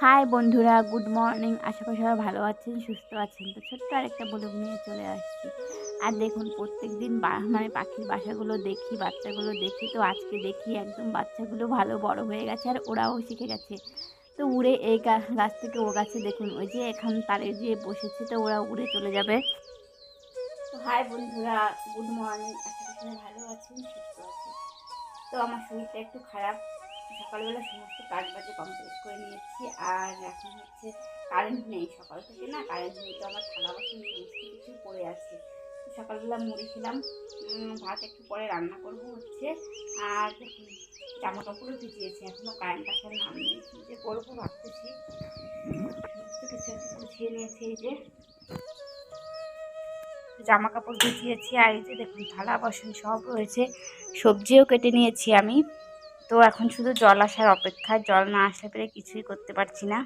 High বন্ধুরা, good morning. আশেপাশে সবাই ভালো আছেন, সুস্থ আছেন। তো ছোট্ট আরেকটা বলুক নিয়ে চলে আসছি। আর দেখুন প্রত্যেক দিন মানে পাখির বাসাগুলো দেখি, বাচ্চাগুলো দেখি। তো আজকে দেখি একদম বাচ্চাগুলো ভালো বড় হয়ে গেছে আর ওরাও শিখে গেছে। তো উড়ে এই গাছ থেকে ও গাছে। দেখুন, ওই যে এখন তারে যে বসেছে, তো ওরা উড়ে চলে যাবে। তো হাই বন্ধুরা, গুড মর্নিং। আশা করি সবাই ভালো আছেন, সুস্থ আছেন। তো আমার শরীরটা একটু খারাপ। সকালবেলা সমস্ত কাজ বাজে কমপ্লিট করে নিয়েছি। আর এখন হচ্ছে কারেন্ট নেই সকাল থেকে, না? কারেন্ট নেই তো আমার থালা বাসন সমস্ত কিছু পড়ে আছে। সকালবেলা মুড়ি খেলাম ভাত একটু পরে রান্না করব হচ্ছে। আর জামা কাপড়ও ভিজিয়েছি এখনও কারেন্ট আসার নাম নেই। যে করব ভাবতেছি। সমস্ত কিছু গুছিয়ে নিয়েছি, এই যে। জামা কাপড় ভিজিয়েছি, আর এই যে দেখুন, থালা বাসন সব রয়েছে। সবজিও কেটে নিয়েছি আমি। তো এখন শুধু জল আসার অপেক্ষা। জল না আসলে পেরে কিছুই করতে পারছি না।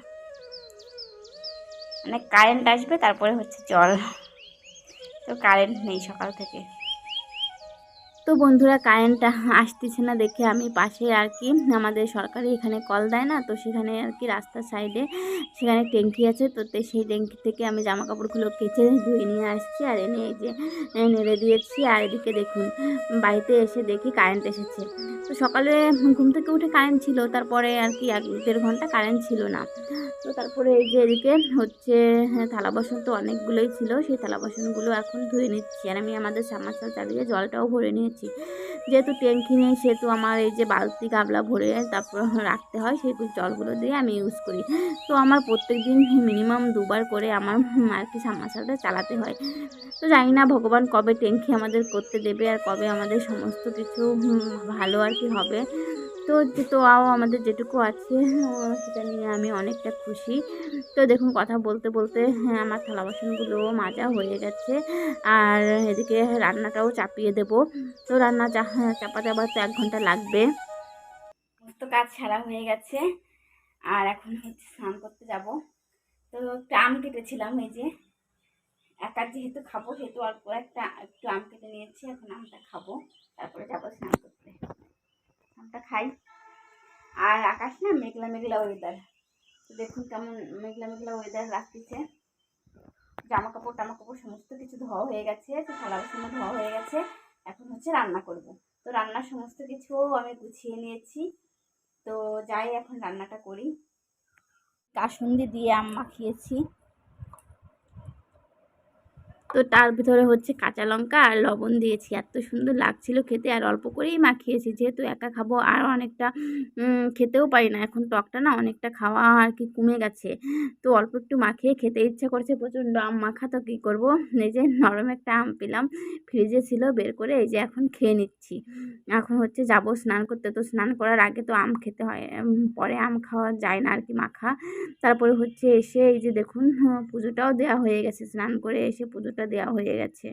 মানে কারেন্ট আসবে, তারপরে হচ্ছে জল। তো কারেন্ট নেই সকাল থেকে। তো বন্ধুরা কারেন্টটা আসতেছে না দেখে আমি পাশে আর কি আমাদের সরকারি এখানে কল দেয় না তো সেখানে আর কি রাস্তার সাইডে সেখানে ট্যাঙ্কি আছে তো সেই ট্যাঙ্কি থেকে আমি জামা কাপড়গুলো কেচে ধুয়ে নিয়ে আসছি আর এনে এই যে নেড়ে দিয়েছি আর এদিকে দেখুন বাড়িতে এসে দেখি কারেন্ট এসেছে। তো সকালে ঘুম থেকে উঠে কারেন্ট ছিল তারপরে আর কি এক দেড় ঘণ্টা কারেন্ট ছিল না। তো তারপরে এই যে এদিকে হচ্ছে হ্যাঁ, থালা বাসন তো অনেকগুলোই ছিল সেই থালা বাসনগুলো এখন ধুয়ে নিচ্ছি। আর আমি আমাদের সামারসাল চালিয়ে জলটাও ভরে নিয়েছি। যেহেতু ট্যাঙ্কি নেই সেহেতু আমার এই যে বালতি গাবলা ভরে তারপর রাখতে হয় সেই জলগুলো দিয়ে আমি ইউজ করি। তো আমার প্রত্যেক দিন মিনিমাম দুবার করে আমার আর কি সামারসালটা চালাতে হয়। তো জানি না ভগবান কবে ট্যাঙ্কি আমাদের করতে দেবে আর কবে আমাদের সমস্ত কিছু ভালো আর কি হবে। তো তো আও আমাদের যেটুকু আছে সেটা নিয়ে আমি অনেকটা খুশি। তো দেখুন কথা বলতে বলতে হ্যাঁ আমার থালা বাসনগুলো মাজা হয়ে গেছে। আর এদিকে রান্নাটাও চাপিয়ে দেব। তো রান্না হ্যাঁ, চাপাতে আবার তো এক ঘণ্টা লাগবে। সমস্ত কাজ ছাড়া হয়ে গেছে। আর এখন হচ্ছে স্নান করতে যাব। তো একটা আম কেটেছিলাম এই যে। একা যেহেতু খাব সেহেতু অল্প একটা একটু আম কেটে নিয়েছি এখন আমটা খাব। তারপরে যাব স্নান করতে। খাই। আর আকাশ না মেঘলা মেঘলা ওয়েদার তো দেখুন কেমন মেঘলা মেঘলা ওয়েদার রাখতেছে। জামা কাপড় টামা কাপড় সমস্ত কিছু ধোয়া হয়ে গেছে, তো থালা বাসনও ধোয়া হয়ে গেছে। এখন হচ্ছে রান্না করব। তো রান্নার সমস্ত কিছু আমি গুছিয়ে নিয়েছি। তো যাই এখন রান্নাটা করি। কাসুন্দি দিয়ে আম মাখিয়েছি। তো তার ভিতরে হচ্ছে কাঁচা লঙ্কা আর লবণ দিয়েছি। এত সুন্দর লাগছিল খেতে আর অল্প করেই মাখিয়েছি। যেহেতু একা খাব আর অনেকটা খেতেও পারি না। এখন টকটা না অনেকটা খাওয়া আর কি কমে গেছে। তো অল্প একটু মাখিয়ে খেতে ইচ্ছা করছে প্রচণ্ড। আম মাখা তো কী করব? এই যে নরম একটা আম পেলাম। ফ্রিজে ছিল, বের করে এই যে এখন খেয়ে নিচ্ছি। এখন হচ্ছে যাব স্নান করতে। তো স্নান করার আগে তো আম খেতে হয়। পরে আম খাওয়া যায় না আর কি মাখা। তারপরে হচ্ছে এসে এই যে দেখুন, পুজোটাও দেওয়া হয়ে গেছে। স্নান করে এসে পুজোটা দেওয়া হয়ে গেছে।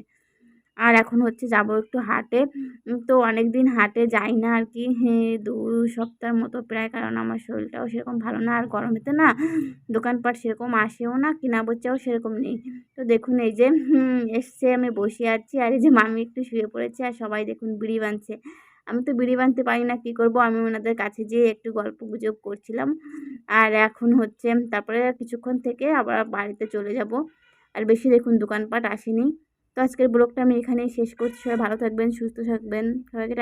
আর এখন হচ্ছে যাব একটু হাটে। তো অনেক দিন হাটে যাই না আর কি। দু সপ্তাহের মতো প্রায়, কারণ আমার শরীরটাও সেরকম ভালো না। আর গরমেতে না দোকানপাট সেরকম আসেও না, কিনা বচ্চাও সেরকম নেই। তো দেখুন এই যে এসছে, আমি বসে আছি। আর এই যে মামি একটু শুয়ে পড়েছে, আর সবাই দেখুন বিড়ি বাঁধছে আমি তো বিড়ি বাঁধতে পারি না, কী করব? আমি ওনাদের কাছে যেয়ে একটু গল্প গুজব করছিলাম। আর এখন হচ্ছে, তারপরে কিছুক্ষণ থেকে আবার বাড়িতে চলে যাব। আর বেশি দেখুন দোকানপাট আসেনি। তো আজকের ব্লগটা আমি এখানেই শেষ করছি। সবাই ভালো থাকবেন, সুস্থ থাকবেন। সবাইকে।